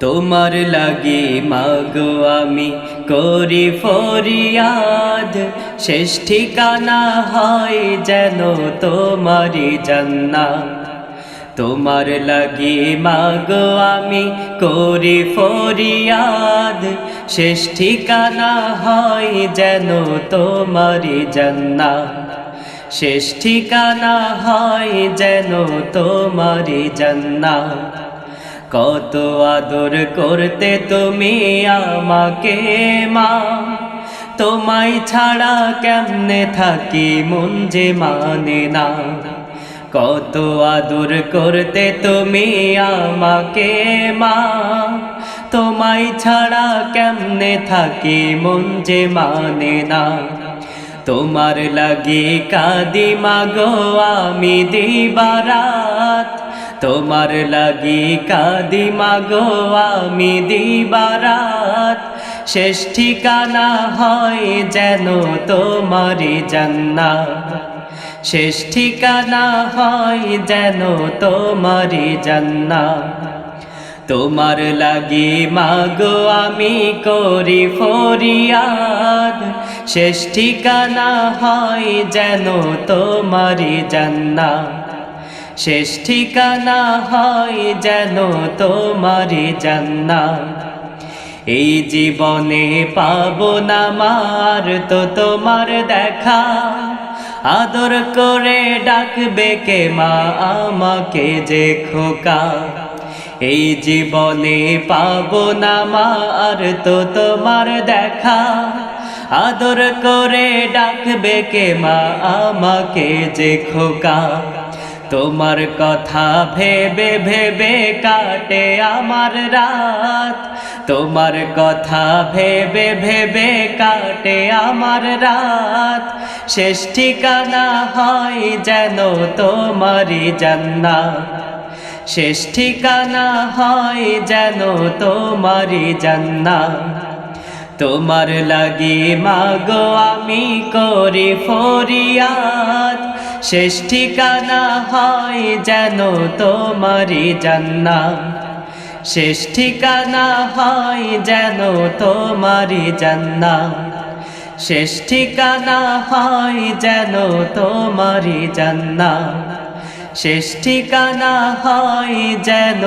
তোমার লাগে মাগো আমি করি ফরিয়াদ। শেষ ঠিকানা হয় যেন তোমারি জান্নাত। তোমার লাগি মাগো আমি করি ফরিয়াদ। শেষ ঠিকানা হয় যেন তোমারি জান্নাত। শেষ ঠিকানা হয় যেন তোমারি জান্নাত। কত আদর করতে তুমি আমাকে, মা। তোমায় ছাড়া কেমনে থাকি মন যে মানে না। কত আদর করতে তুমি আমাকে, মা। তোমায় ছাড়া কেমনে থাকি মন যে মানে না। তোমার লাগি কাদি মাগো আমি দিবারাত। তোমার লাগি কাদি মাগো, আমি দিবারাত। শেষ ঠিকানা হয় যেন তোমারি জান্নাত। শেষ ঠিকানা হয় যেন তোমারি জান্নাত। তোমার লাগি মাগো, আমি করি ফরিয়াদ। শেষ ঠিকানা হয় যেন তোমারি জান্নাত। শেষ ঠিকানা হয় যেন তোমারি জান্নাত। এই জীবনে পাবো না মার, তো তোমার দেখা। আদর করে ডাকবে কে মা আমাকে যে খোকা। এই জীবনে পাবো না মার, তো তোমার দেখা। আদর করে ডাকবে কে মা আমাকে যে খোকা। তোমার কথা ভেবে ভেবে কাটে আমার রাত। তোমার কথা ভেবে ভেবে কাটে আমার রাত। শেষ ঠিকানা হয় যেন তোমারি জান্নাত। শেষ ঠিকানা হয় যেন তোমারি জান্নাত। তোমার লাগি মাগো আমি করি ফরিয়াদ। শেষ ঠিকানা হয় যেন তোমারি জান্নাত। শেষ ঠিকানা হয় যেন তোমারি জান্নাত। শেষ ঠিকানা হয় যেন তোমারি জান্নাত। শেষ ঠিকানা হয় যেন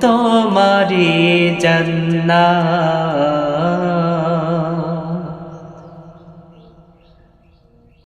তোমারি জান্নাত।